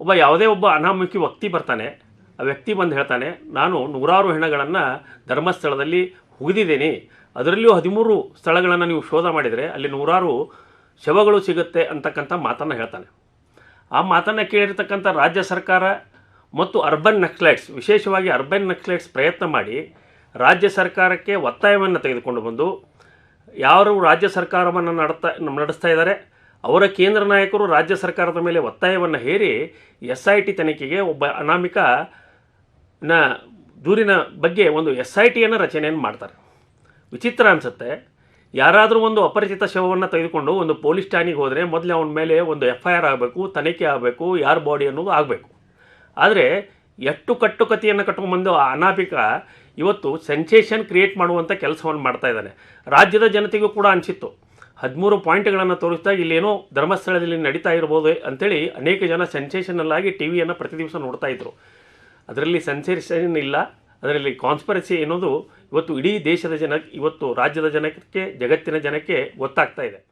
ಒಬ್ಬ ಯಾವುದೇ ಒಬ್ಬ ಅನಾಮುಖಿ ವ್ಯಕ್ತಿ ಬರ್ತಾನೆ, ಆ ವ್ಯಕ್ತಿ ಬಂದು ಹೇಳ್ತಾನೆ, ನಾನು ನೂರಾರು ಹೆಣಗಳನ್ನು ಧರ್ಮಸ್ಥಳದಲ್ಲಿ ಹುಗಿದಿದ್ದೀನಿ. ಅದರಲ್ಲಿಯೂ ಹದಿಮೂರು ಸ್ಥಳಗಳನ್ನು ನೀವು ಶೋಧ ಮಾಡಿದರೆ ಅಲ್ಲಿ ನೂರಾರು ಶವಗಳು ಸಿಗುತ್ತೆ ಅಂತಕ್ಕಂಥ ಮಾತನ್ನು ಹೇಳ್ತಾನೆ. ಆ ಮಾತನ್ನು ಕೇಳಿರ್ತಕ್ಕಂಥ ರಾಜ್ಯ ಸರ್ಕಾರ ಮತ್ತು ಅರ್ಬನ್ ನಕ್ಸಲೈಟ್ಸ್, ವಿಶೇಷವಾಗಿ ಅರ್ಬನ್ ನಕ್ಸಲೈಟ್ಸ್ ಪ್ರಯತ್ನ ಮಾಡಿ ರಾಜ್ಯ ಸರ್ಕಾರಕ್ಕೆ ಒತ್ತಾಯವನ್ನು ತೆಗೆದುಕೊಂಡು ಬಂದು, ಯಾರು ರಾಜ್ಯ ಸರ್ಕಾರವನ್ನು ನಡೆಸ್ತಾ ನಡೆಸ್ತಾ ಇದ್ದಾರೆ ಅವರ ಕೇಂದ್ರ ನಾಯಕರು ರಾಜ್ಯ ಸರ್ಕಾರದ ಮೇಲೆ ಒತ್ತಾಯವನ್ನು ಹೇರಿ ಎಸ್ ಐ ಟಿ ತನಿಖೆಗೆ ಒಬ್ಬ ಅನಾಮಿಕ ನ ದೂರಿನ ಬಗ್ಗೆ ಒಂದು ಎಸ್ ಐ ಟಿಯನ್ನು ರಚನೆಯನ್ನು ಮಾಡ್ತಾರೆ. ವಿಚಿತ್ರ ಅನಿಸುತ್ತೆ. ಯಾರಾದರೂ ಒಂದು ಅಪರಿಚಿತ ಶವವನ್ನು ತೆಗೆದುಕೊಂಡು ಒಂದು ಪೊಲೀಸ್ ಠಾಣೆಗೆ ಹೋದರೆ ಮೊದಲೇ ಅವನ ಮೇಲೆ ಒಂದು ಎಫ್ ಐ ಆರ್ ಆಗಬೇಕು, ತನಿಖೆ ಆಗಬೇಕು, ಯಾರ ಬಾಡಿ ಅನ್ನೋದು ಆಗಬೇಕು. ಆದರೆ ಎಷ್ಟು ಕಟ್ಟುಕತೆಯನ್ನು ಕಟ್ಕೊಂಡ್ಬಂದು ಆ ಅನಾಮಿಕ ಇವತ್ತು ಸೆನ್ಸೇಷನ್ ಕ್ರಿಯೇಟ್ ಮಾಡುವಂಥ ಕೆಲಸವನ್ನು ಮಾಡ್ತಾ ಇದ್ದಾನೆ. ರಾಜ್ಯದ ಜನತೆಗೂ ಕೂಡ ಅನಿಸಿತ್ತು. ಹದಿಮೂರು ಪಾಯಿಂಟ್ಗಳನ್ನು ತೋರಿಸ್ತಾ ಇಲ್ಲೇನೋ ಧರ್ಮಸ್ಥಳದಲ್ಲಿ ನಡೀತಾ ಇರ್ಬೋದು ಅಂತೇಳಿ ಅನೇಕ ಜನ ಸೆನ್ಸೇಷನಲ್ ಆಗಿ ಟಿ ವಿಯನ್ನು ಪ್ರತಿ ದಿವಸ ನೋಡ್ತಾ ಇದ್ರು. ಅದರಲ್ಲಿ ಸೆನ್ಸೇಷನ್ ಇಲ್ಲ. ಅದರಲ್ಲಿ ಕಾನ್ಸ್ಪರಸಿ ಅನ್ನೋದು ಇವತ್ತು ಇಡೀ ದೇಶದ ಜನ ಇವತ್ತು ರಾಜ್ಯದ ಜನಕ್ಕೆ, ಜಗತ್ತಿನ ಜನಕ್ಕೆ ಗೊತ್ತಾಗ್ತಾ ಇದೆ.